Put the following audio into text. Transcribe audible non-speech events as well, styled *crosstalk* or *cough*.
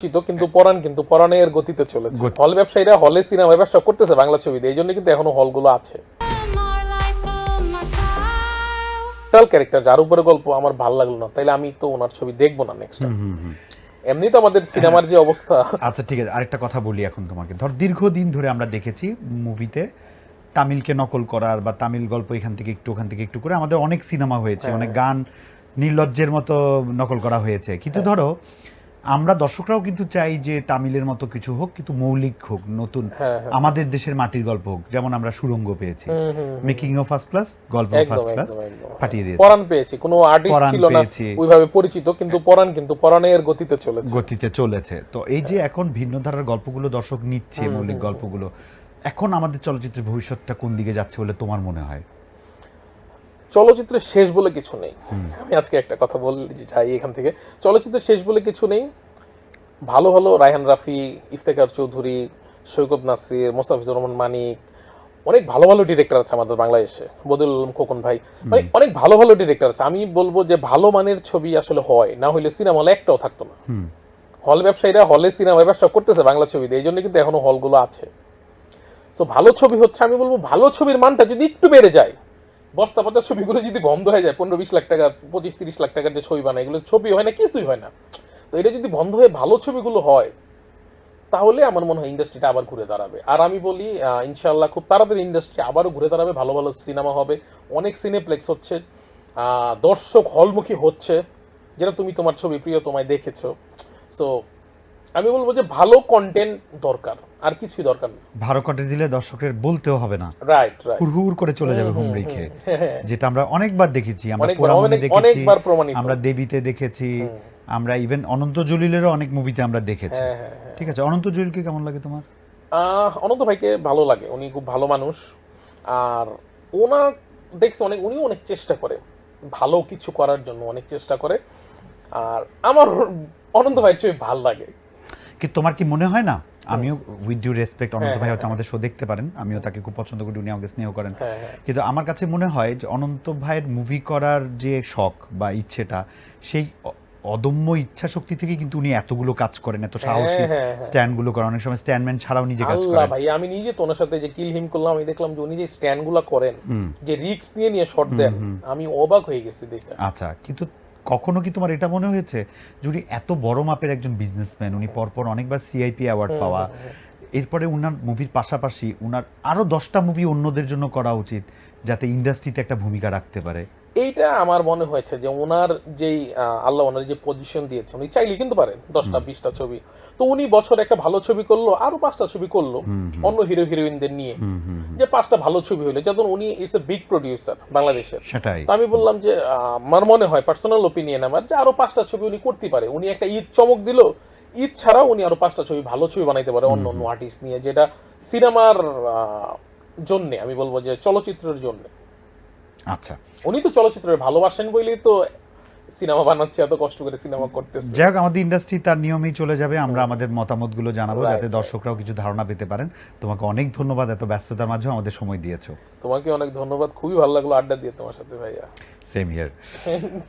পরিচিত কিন্তু পরাণ কিন্তু পরাণের গতিতে চলেছে হল ব্যবসায়ীরা হলে সিনেমা ব্যবসা করতেছে বাংলা ছবিতে এই জন্য কিন্তু এখনও হলগুলো আছে More life, my style. Total character যার উপরে গল্প আমার ভালো লাগল না তাইলে আমি তো ওনার ছবি দেখব না নেক্সট এমনি তো আমাদের সিনেমার যে অবস্থা আচ্ছা ঠিক আছে আরেকটা কথা বলি এখন তোমাকে ধর দীর্ঘদিন ধরে আমরা দেখেছি মুভিতে তামিলকে নকল করার বা তামিল গল্প এখান থেকে একটু ওখান থেকে একটু করে আমাদের অনেক সিনেমা হয়েছে হ্যাঁ। অনেক গান নির্লজ্জের মতো নকল করা হয়েছে কিন্তু হ্যাঁ। ধরো আমরা দর্শকরাও কিন্তু চাই যে তামিলের মতো কিছু হোক কিন্তু মৌলিক হোক নতুন। হ্যাঁ, হ্যাঁ। আমাদের দেশের মাটির গল্প হোক যেমন আমরা সুরঙ্গ পেয়েছি। মেকিং অফ ফার্স্ট ক্লাস গল্প ফার্স্ট ক্লাস। পাঠিয়ে দিয়েছে। পরাণ পেয়েছি কোনো আর্টিস্ট ছিল না। ওইভাবে পরিচিত কিন্তু পরাণ কিন্তু পরাণের গতিতে চলেছে। গতিতে চলেছে। তো এই যে এখন ভিন্ন ধারার গল্পগুলো দর্শক নিচ্ছে মৌলিক গল্পগুলো এখন আমাদের চলচ্চিত্রের ভবিষ্যৎটা কোন দিকে যাচ্ছে বলে তোমার মনে হয়? চলচ্চিত্রের শেষ বলে কিছু নেই। আমি আজকে একটা কথা বলি যাই এখান থেকে। চলচ্চিত্রের শেষ বলে কিছু নেই। ভালো ভালো রায়হান রাফি ইফতেখার চৌধুরী সৈকত নাসির মোস্তাফিজুর রহমান মানিক অনেক ভালো ভালো ডিরেক্টর আছে আমাদের বাংলাদেশে। বদুল খোকন ভাই। মানে অনেক ভালো ভালো ডিরেক্টর আছে। আমি বলব যে ভালো মানের ছবি আসলে হয় না হলে সিনেমা হলে একটাও থাকতো না। হল ব্যবসায়ীরা হলে সিনেমা ব্যবসা করতেছে বাংলা ছবিতে এই জন্য কিন্তু এখনও হলগুলো আছে। তো ভালো ছবি হচ্ছে আমি বলব ভালো ছবির মানটা যদি একটু বেড়ে যায় বস্তা পাতা ছবিগুলো যদি বন্ধ হয়ে যায়, পনেরো বিশ লাখ টাকা, পঁচিশ তিরিশ লাখ টাকার যে ছবি বানায়, এগুলো ছবি হয় না, কিছুই হয় না। তো এটা যদি বন্ধ হয়ে ভালো ছবিগুলো হয়, তাহলে আমার মনে হয় ইন্ডাস্ট্রিটা আবার ঘুরে দাঁড়াবে। আর আমি বলি ইনশাল্লাহ খুব তাড়াতাড়ি ইন্ডাস্ট্রি আবারও ঘুরে দাঁড়াবে, ভালো ভালো সিনেমা হবে। অনেক সিনেপ্লেক্স হচ্ছে দর্শক হলমুখী হচ্ছে, যেটা তুমি তোমার ছবি প্রিয় তোমায় দেখেছ। সো আমি বলব যে ভালো কন্টেন্ট দরকার আর কিছুই দরকার না। ভালো কন্টেন্ট দিলে দর্শকের বলতেও হবে না। রাইট রাইট হুড়হুড় করে চলে যাবে হোম রেখে যেটা আমরা অনেকবার দেখেছি আমরা পোড়ামনে দেখেছি অনেকবার প্রমাণিত। আমরা দেবীতে দেখেছি আমরা ইভেন অনন্ত জলিলেরও অনেক মুভিতে আমরা দেখেছি। হ্যাঁ, হ্যাঁ, ঠিক আছে অনন্ত জলিলকে কেমন লাগে তোমার? আহ, অনন্ত ভাইকে ভালো লাগে উনি খুব ভালো মানুষ। আর ওনার দেখছে অনেক উনিও অনেক চেষ্টা করে ভালো কিছু করার জন্য অনেক চেষ্টা করে। আর আমার অনন্ত ভাইয়ের ছবি ভালো লাগে। কি তোমার কি মনে হয় না? আমিও উইথ ডিউ রেসপেক্ট অনন্ত হ্যাঁ, ভাই হয়তো আমাদের শো দেখতে পারেন। আমিও তাকে খুব পছন্দ করি উনি আমাকে স্নেহ করেন। হ্যাঁ, হ্যাঁ। কিন্তু আমার কাছে মনে হয় যে অনন্ত ভাইয়ের মুভি করার যে শখ বা ইচ্ছেটা সেই অদম্য ইচ্ছা শক্তি থেকে কিন্তু উনি এতগুলো কাজ করেন এত সাহসী স্ট্যান্ডগুলো করেন। অনেক সময় স্ট্যান্ডম্যান ছাড়াও নিজে কাজ করেন। ভাই আমি নিজে তো ওনার সাথে যে কিল হিম করলাম আমি দেখলাম যে উনি যে স্ট্যান্ডগুলো করেন যে রিস্ক নিয়ে নিয়ে শট দেন আমি অবাক হয়ে গেছি দেখে। আচ্ছা কিন্তু কখনো কি তোমার এটা মনে হয়েছে? যদি উনি এত বড় মাপের একজন বিজনেসম্যান উনি পরপর অনেকবার সিআইপি অ্যাওয়ার্ড পাওয়া। এরপরে উনার মুভির পাশাপাশি উনার আরও দশটা মুভি অন্যদের জন্য করা উচিত যাতে ইন্ডাস্ট্রিতে একটা ভূমিকা রাখতে পারে। এইটা আমার মনে হয়েছে যে ওনার যেই আল্লাহ ওনার যে পজিশন দিয়েছে উনি চাইলে কিন্তু পারেন দশটা বিশটা ছবি। তো উনি বছর একটা ভালো ছবি করল আরও পাঁচটা ছবি করল অন্য হিরো হিরোইনদের নিয়ে। যে পাঁচটা ভালো ছবি হলো যেমন উনি ইজ এ বিগ প্রডিউসার বাংলাদেশের। সেটাই। তো আমি বললাম যে আমার মনে হয় পার্সোনাল ওপিনিয়ন আমার যে আরও পাঁচটা ছবি উনি করতে পারে। উনি একটা ঈদ চমক দিল ঈদ ছাড়াও উনি আরও পাঁচটা ছবি ভালো ছবি বানাইতে পারে অন্য অন্য আর্টিস্ট নিয়ে যেটা সিনেমার জন্য আমি বলব যে চলচ্চিত্রের জন্য। আচ্ছা। উনি তো চলচ্চিত্রের ভালোবাসেন বলেই তো সিনেমা বানাচ্ছে এত কষ্ট করে সিনেমা করতেছে। যাই হোক আমাদের ইন্ডাস্ট্রি তার নিয়মেই চলে যাবে আমরা আমাদের মতামতগুলো জানাব যাতে দর্শকরাও কিছু ধারণা পেতে পারেন। তোমাকে অনেক ধন্যবাদ এত ব্যস্ততার মাঝেও আমাদের সময় দিয়েছ। তোমাকে অনেক ধন্যবাদ খুবই ভালো লাগল আড্ডা দিয়ে তোমার সাথে ভাইয়া। Same here *laughs*